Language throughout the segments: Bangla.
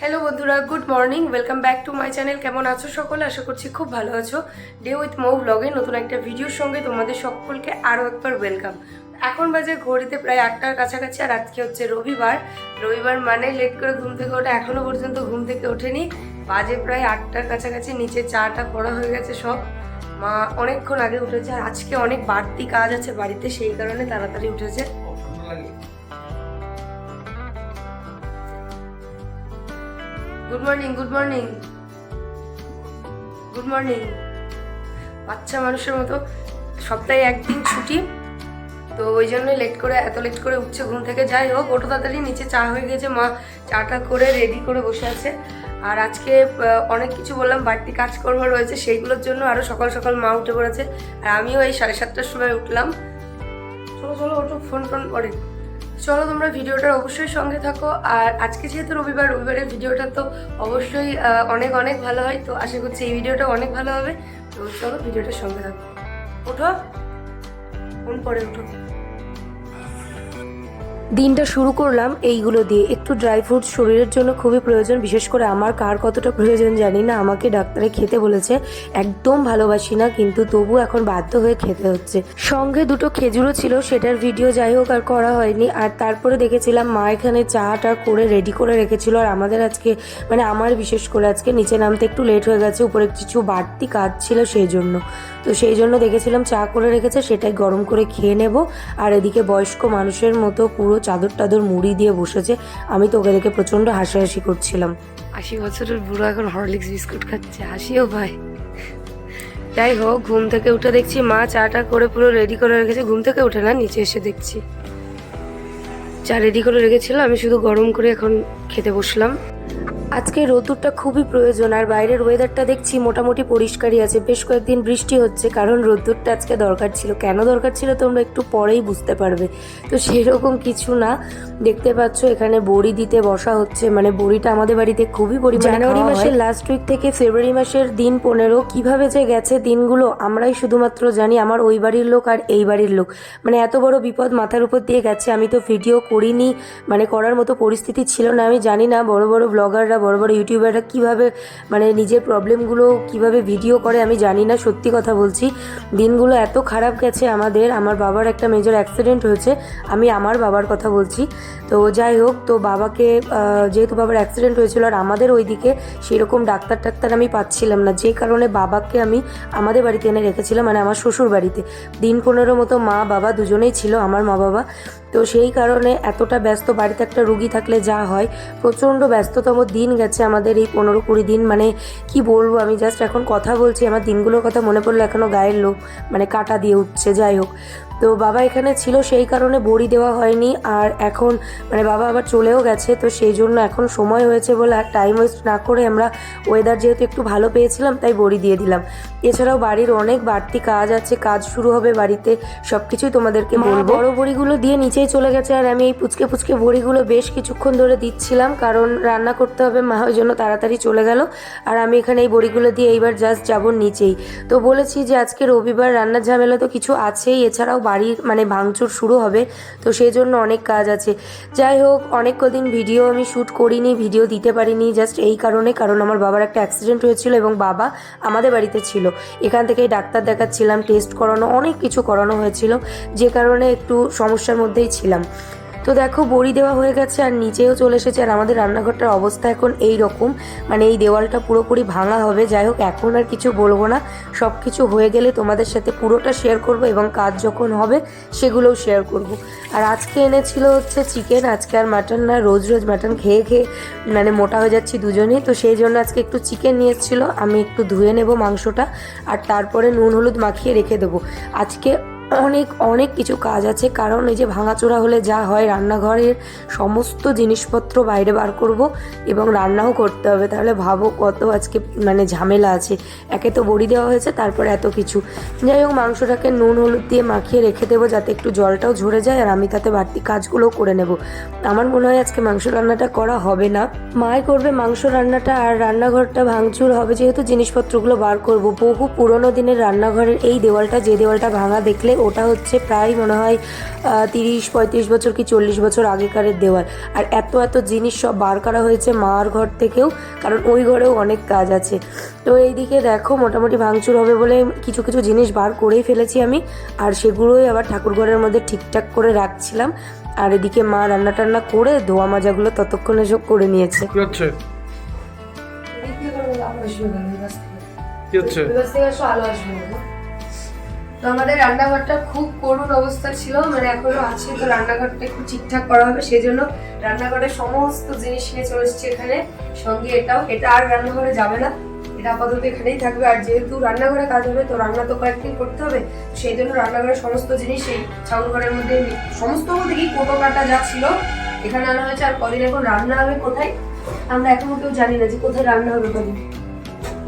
হ্যালো বন্ধুরা good morning welcome back to my channel কেমন আছো সকলে? আশা করছি খুব ভালো আছো। ডে উইথ মৌ ব্লগে নতুন একটা ভিডিওর সঙ্গে তোমাদের সকলকে আরও একবার ওয়েলকাম এখন বাজে ঘড়িতে প্রায় আটটার কাছাকাছি আর আজকে হচ্ছে রবিবার। রবিবার মানে লেট করে ঘুম থেকে ওঠে এখনও পর্যন্ত ঘুম থেকে ওঠেনি। বাজে প্রায় আটটার কাছাকাছি, নিচে চাটা করা হয়ে গেছে সব। মা অনেকক্ষণ আগে উঠেছে আর আজকে অনেক বাড়তি কাজ আছে বাড়িতে, সেই কারণে তাড়াতাড়ি উঠেছে। Good morning good morning good morning বাচ্চা মানুষের মতো সপ্তাহে একদিন ছুটি, তো ওই জন্য লেট করে, এত লেট করে উঠছে ঘুম থেকে। যাই হোক ওটো তাড়াতাড়ি, নিচে চা হয়ে গেছে, মা চাটা করে রেডি করে বসে আছে। আর আজকে অনেক কিছু বললাম, বাড়তি কাজ করব রয়েছে, সেইগুলোর জন্য আরও সকাল সকাল মা উঠে পড়েছে। আর আমিও এই সাড়ে সাতটার সময় উঠলাম। চলো চলো ওটো ফোন টোন করে চলো তোমরা ভিডিওটার অবশ্যই সঙ্গে থাকো। আর আজকে যেহেতু রবিবার, রবিবারের ভিডিওটা তো অবশ্যই অনেক অনেক ভালো হয়। তো আশা করছি এই ভিডিওটা অনেক ভালো হবে। তো চলো ভিডিওটার সঙ্গে থাকো। ওঠো। ফোন পরে উঠো দিনটা শুরু করলাম এইগুলো দিয়ে। একটু ড্রাই ফ্রুটস শরীরের জন্য খুবই প্রয়োজন, বিশেষ করে আমার কার কতটা প্রয়োজন জানি না। আমাকে ডাক্তারে খেতে বলেছে, একদম ভালোবাসি না, কিন্তু তবু এখন বাধ্য হয়ে খেতে হচ্ছে। সঙ্গে দুটো খেজুরও ছিল, সেটার ভিডিও যাই হোক আর করা হয়নি। আর তারপরে দেখেছিলাম মা এখানে চাটা করে রেডি করে রেখেছিল। আর আমাদের আজকে মানে আমার বিশেষ করে আজকে নিচে নামতে একটু লেট হয়ে গেছে, উপরে কিছু বাড়তি কাজ ছিল সেই জন্য তো সেই জন্য দেখেছিলাম চা করে রেখেছে, সেটাই গরম করে খেয়ে নেব। আর এদিকে বয়স্ক মানুষের মতো পুরো চাদর টাদর মুড়ি দিয়ে বসেছে। আমি তো ওকে দেখে প্রচণ্ড হাসাহাসি করছিলাম। আশি বছরের বুড়ো এখন হরলিক্স বিস্কুট খাচ্ছে। হাসিও ভাই যাই হোক, ঘুম থেকে উঠে দেখছি মা চাটা করে পুরো রেডি করে রেখেছে। ঘুম থেকে উঠে না, নিচে এসে দেখছি। চা রেডি করে রেখেছিল, আমি শুধু গরম করে এখন খেতে বসলাম। আজকে রোদ্দুরটা খুবই প্রয়োজন আর বাইরের ওয়েদারটা দেখছি মোটামুটি পরিষ্কারই আছে। বেশ কয়েকদিন বৃষ্টি হচ্ছে কারণ রোদ্দুরটা আজকে দরকার ছিল। কেন দরকার ছিল তোমরা একটু পরেই বুঝতে পারবে। তো সেরকম কিছু না। দেখতে পাচ্ছ এখানে বড়ি দিতে বসা হচ্ছে। মানে বড়িটা আমাদের বাড়িতে খুবই পরিমাণে জানুয়ারি মাসের লাস্ট উইক থেকে ফেব্রুয়ারি মাসের দিন পনেরো। কীভাবে যে গেছে দিনগুলো আমরাই শুধুমাত্র জানি। আমার ওই বাড়ির লোক আর এই বাড়ির লোক। মানে এত বড় বিপদ মাথার উপর দিয়ে গেছে। আমি তো ভিডিও করিনি। মানে করার মতো পরিস্থিতি ছিল না। আমি জানি না বড় বড় ব্লগাররা বড় বড় ইউটিউবাররা কীভাবে মানে নিজের প্রবলেমগুলো কীভাবে ভিডিও করে আমি জানি না, সত্যি কথা বলছি। দিনগুলো এত খারাপ গেছে আমাদের, আমার বাবার একটা মেজর অ্যাক্সিডেন্ট হয়েছে, আমি আমার বাবার কথা বলছি। তো যাই হোক, তো বাবাকে যেহেতু বাবার অ্যাক্সিডেন্ট হয়েছিল আর আমাদের ওইদিকে সেরকম ডাক্তার টাক্তার আমি পাচ্ছিলাম না, যে কারণে বাবাকে আমি আমাদের বাড়িতে এনে রেখেছিলাম মানে আমার শ্বশুর বাড়িতে দিন পনেরো মতো মা বাবা দুজনেই ছিল, আমার মা বাবা তো সেই কারণে এতটা ব্যস্ত বাড়িতে একটা রুগী থাকলে যা হয়। প্রচণ্ড ব্যস্ততম দিন গেছে আমাদের এই পনেরো কুড়ি দিন। মানে কি বলব, আমি জাস্ট এখন কথা বলছি, আমার দিনগুলোর কথা মনে পড়লে এখনও গায়ের লোক মানে কাটা দিয়ে উঠছে, যাই হোক। তো বাবা এখানে ছিল সেই কারণে বড়ি দেওয়া হয়নি। আর এখন মানে বাবা আবার চলেও গেছে তো সেই জন্য এখন সময় হয়েছে বলে আর টাইম ওয়েস্ট না করে আমরা ওয়েদার যেহেতু একটু ভালো পেয়েছিলাম তাই বড়ি দিয়ে দিলাম। এছাড়াও বাড়ির অনেক বাড়তি কাজ আছে কাজ শুরু হবে বাড়িতে সব কিছুই তোমাদেরকে বলব। বড় বড়িগুলো দিয়ে নিচেই চলে গেছে আর আমি এই পুচকে পুচকে বড়িগুলো বেশ কিছুক্ষণ ধরে দিচ্ছিলাম কারণ রান্না করতে হবে মা ওই জন্য তাড়াতাড়ি চলে গেল। আর আমি এখানে এই বড়িগুলো দিয়ে এইবার জাস্ট যাব নিচেই। তো বলেছি যে আজকে রবিবার রান্নার ঝামেলা তো কিছু আছেই এছাড়াও বাড়ির মানে ভাঙচুর শুরু হবে, তো সেই জন্য অনেক কাজ আছে। যাই হোক, অনেক কদিন ভিডিও আমি শ্যুট করিনি ভিডিও দিতে পারিনি জাস্ট এই কারণে, কারণ আমার বাবার একটা অ্যাক্সিডেন্ট হয়েছিল এবং বাবা আমাদের বাড়িতে ছিল। এখান থেকেই ডাক্তার দেখাচ্ছিলাম টেস্ট করানো, অনেক কিছু করানো হয়েছিল, যে কারণে একটু সমস্যার মধ্যেই ছিলাম। তো দেখো, বড়ি দেওয়া হয়ে গেছে আর নিচেও চলে এসেছে। আর আমাদের রান্নাঘরটার অবস্থা এখন এই রকম মানে এই দেওয়ালটা পুরোপুরি ভাঙা হবে। যাই হোক, এখন আর কিছু বলব না। সব কিছু হয়ে গেলে তোমাদের সাথে পুরোটা শেয়ার করব এবং কাজ যখন হবে, সেগুলোও শেয়ার করব। আর আজকে এনেছিল হচ্ছে চিকেন আজকে আর মাটন না, রোজ রোজ মাটন খেয়ে খেয়ে মানে মোটা হয়ে যাচ্ছি দুজনেই। তো সেই জন্য আজকে একটু চিকেন নিয়ে এসেছিল আমি একটু ধুয়ে নেব মাংসটা, আর তারপরে নুন হলুদ মাখিয়ে রেখে দেবো। আজকে অনেক অনেক কিছু কাজ আছে। কারণ এই যে ভাঙাচোরা হলে যা হয়, রান্নাঘরের সমস্ত জিনিসপত্র বাইরে বার করব এবং রান্নাও করতে হবে। তাহলে ভাবো কত আজকে মানে ঝামেলা আছে। একে তো বড়ি দেওয়া হয়েছে, তারপরে এত কিছু। যাই হোক, মাংসটাকে নুন, হলুদ দিয়ে মাখিয়ে রেখে দেবো যাতে একটু জলটাও ঝরে যায় আর আমি তাতে বাড়তি কাজগুলোও করে নেব। আমার মনে হয় আজকে মাংস রান্নাটা করা হবে না। মাই করবে মাংস রান্নাটা আর রান্নাঘরটা ভাঙচুর হবে, যেহেতু জিনিসপত্রগুলো বার করব। বহু পুরনো দিনের রান্নাঘরের এই দেওয়ালটা, যে দেওয়ালটা ভাঙা দেখলে ওটা হচ্ছে প্রায় মনে হয় তিরিশ পঁয়ত্রিশ বছর কি চল্লিশ বছর আগেকারের দেওয়াল আর এত এত জিনিস সব বার করা হয়েছে মার ঘর থেকেও কারণ ওই ঘরেও অনেক কাজ আছে। তো এইদিকে দেখো মোটামুটি ভাঙচুর হবে বলে কিছু কিছু জিনিস বার করেই ফেলেছি আমি আর সেগুলোই আবার ঠাকুর ঘরের মধ্যে ঠিকঠাক করে রাখছিলাম। আর এদিকে মা রান্না টান্না করে ধোয়া মাজাগুলো ততক্ষণে সব করে নিয়েছে। কি হচ্ছে? কি হচ্ছে? তো আমাদের রান্নাঘরটা খুব করুণ অবস্থা ছিল মানে এখনও আছে, তো রান্নাঘরটা একটু ঠিকঠাক করা হবে সেই জন্য রান্নাঘরের সমস্ত জিনিস নিয়ে চলে এসেছি এখানে। সঙ্গে এটাও, এটা আর রান্নাঘরে যাবে না, এটা আপাতত এখানেই থাকবে। আর যেহেতু রান্নাঘরে কাজ হবে, তো রান্না তো কয়েকদিন করতে হবে সেই জন্য রান্নাঘরের সমস্ত জিনিস এই ছাউল ঘরের মধ্যে, সমস্ত বলতে কি, কোটো কাটা যা ছিল, এখানে আনা হয়েছে। আর কদিন এখন রান্না হবে কোথায়, আমরা এখনও কেউ জানি না যে কোথায় রান্না হবে কদিন।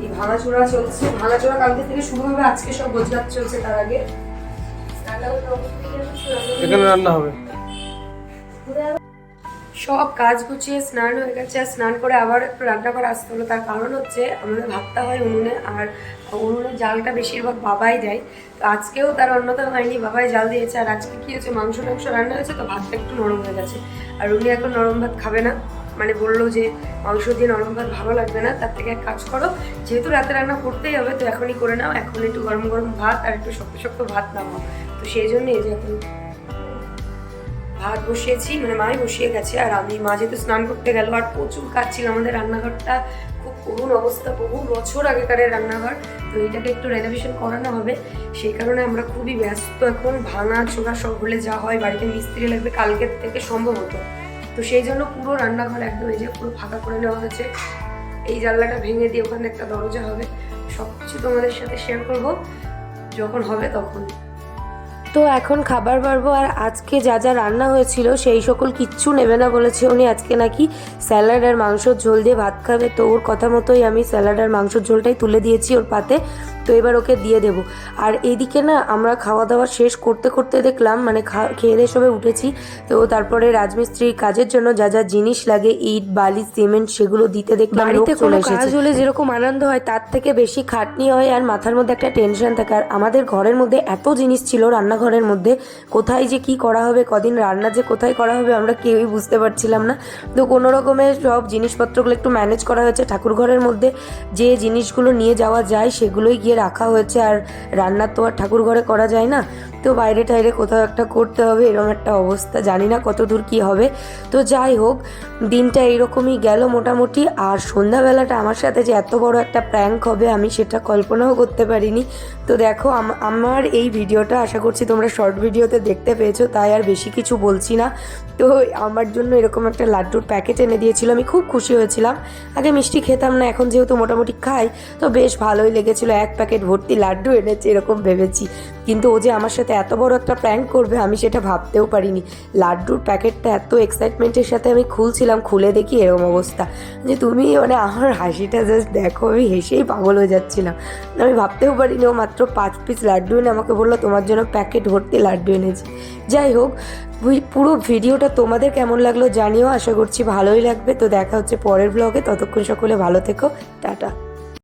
এই ভাঙাচোরা চলছে। ভাঙাচোরা কালকে থেকে শুরু হবে আজকে সব গোজগাছ চলছে তার আগে। এখানে রান্না হবে। সব কাজ গুছিয়ে স্নান হয়ে গেছে আর স্নান করে আবার একটু রান্নাঘর আসতে হলো। তার কারণ হচ্ছে আমাদের ভাতটা হয় উনুনে আর উনুনের জালটা বেশিরভাগ বাবাই দেয়। তো আজকেও তার অন্যতা হয়নি বাবাই জাল দিয়েছে। আর আজকে কি হয়েছে? মাংস টাংস রান্না হয়েছে তো ভাতটা একটু নরম হয়ে গেছে। আর উনি এখন নরম ভাত খাবে না। মানে বলল যে, মাংস দিয়ে নরম ভাত ভালো লাগবে না, তার থেকে এক কাজ করো, যেহেতু রাতে রান্না করতেই হবে, তো এখনই করে নাও, এখন একটু গরম গরম ভাত আর একটু শক্ত শক্ত ভাত নামাও। তো সেই জন্য এই যে এখন ভাত বসিয়েছি মানে মাই বসিয়ে গেছে, আর আমি, মা যেহেতু স্নান করতে গেল, আর প্রচুর কাজ ছিল আমাদের রান্নাঘরটা, খুব করুণ অবস্থা, বহু বছর আগেকারের রান্নাঘর, তো এটাকে একটু রেনোভেশন করানো হবে। সেই কারণে আমরা খুবই ব্যস্ত এখন, ভাঙা চোরা সব হলে যা হয়, বাড়িতে মিস্ত্রি লাগবে, কালকের থেকে সম্ভব হতো। তো সেই জন্য পুরো রান্নাঘর একদম এই যে পুরো ফাঁকা করে নেওয়া হয়েছে। এই জানলাটা ভেঙে দিয়ে ওখানে একটা দরজা হবে। সব কিছু তোমাদের সাথে শেয়ার করব। যখন হবে তখন। তো এখন খাবার বাড়বো আর আজকে যা যা রান্না হয়েছিল সেই সকল কিচ্ছু নেবে না বলেছে উনি। আজকে নাকি স্যালাড আর মাংসর ঝোল দিয়ে ভাত খাবে। তো ওর কথা মতোই আমি স্যালাড আর মাংসর ঝোলটাই তুলে দিয়েছি ওর পাতে। তো এবার ওকে দিয়ে দেবো। আর এদিকে না আমরা খাওয়া দাওয়া শেষ করতে করতে দেখলাম মানে খা- খেয়ে দিয়ে সবে উঠেছি। তো তারপরে রাজমিস্ত্রির কাজের জন্য যা যা জিনিস লাগে ইট বালি সিমেন্ট সেগুলো দিতে দেখলাম বাড়িতে কোনো কাজ হলে যেরকম আনন্দ হয় তার থেকে বেশি খাটনি হয় আর মাথার মধ্যে একটা টেনশন থাকে। আর আমাদের ঘরের মধ্যে এত জিনিস ছিল রান্নাঘরের মধ্যে কোথায় যে কি করা হবে কদিন রান্না যে কোথায় করা হবে আমরা কেউই বুঝতে পারছিলাম না। তো কোনো রকমের সব জিনিসপত্রগুলো একটু ম্যানেজ করা হয়েছে। ঠাকুর ঘরের মধ্যে যে জিনিসগুলো নিয়ে যাওয়া যায় সেগুলোই গিয়ে রাখা হয়েছে আর রান্না তো আর ঠাকুর ঘরে করা যায় না। তো বাইরে টাইরে কোথাও একটা করতে হবে, এরকম একটা অবস্থা। জানি না কত দূর কী হবে। তো যাই হোক, দিনটা এইরকমই গেল মোটামুটি। আর সন্ধ্যাবেলাটা আমার সাথে যে এত বড় একটা প্র্যাঙ্ক হবে, আমি সেটা কল্পনাও করতে পারিনি। তো দেখো আমার এই ভিডিওটা, আশা করছি তোমরা শর্ট ভিডিওতে দেখতে পেয়েছ, তাই আর বেশি কিছু বলছি না। তো আমার জন্য এরকম একটা লাড্ডুর প্যাকেট এনে দিয়েছিল, আমি খুব খুশি হয়েছিলাম। আগে মিষ্টি খেতাম না, এখন যেহেতু মোটামুটি খাই, তো বেশ ভালোই লেগেছিল। এক প্যাকেট ভর্তি লাড্ডু এনেছে, এরকম ভেবেছি। কিন্তু ও যে আমার সাথে এত বড় একটা প্র্যাঙ্ক করবে, আমি সেটা ভাবতেও পারিনি। লাড্ডুর প্যাকেটটা এত এক্সাইটমেন্টের সাথে আমি খুলছিলাম, খুলে দেখি এরকম অবস্থা। যে তুমি মানে আমার হাসিটা জাস্ট দেখো, আমি হেসেই পাগল হয়ে যাচ্ছিলাম। আমি ভাবতেও পারিনি, ও মাত্র পাঁচ পিস লাড্ডু এনে আমাকে বলল, তোমার জন্য প্যাকেট ভর্তি লাড্ডু এনেছি। যাই হোক পুরো ভিডিওটা তোমাদের কেমন লাগল জানিও, আশা করছি ভালোই লাগবে। তো দেখা হচ্ছে পরের ব্লগে ততক্ষণ সকলে ভালো থেকো, টাটা।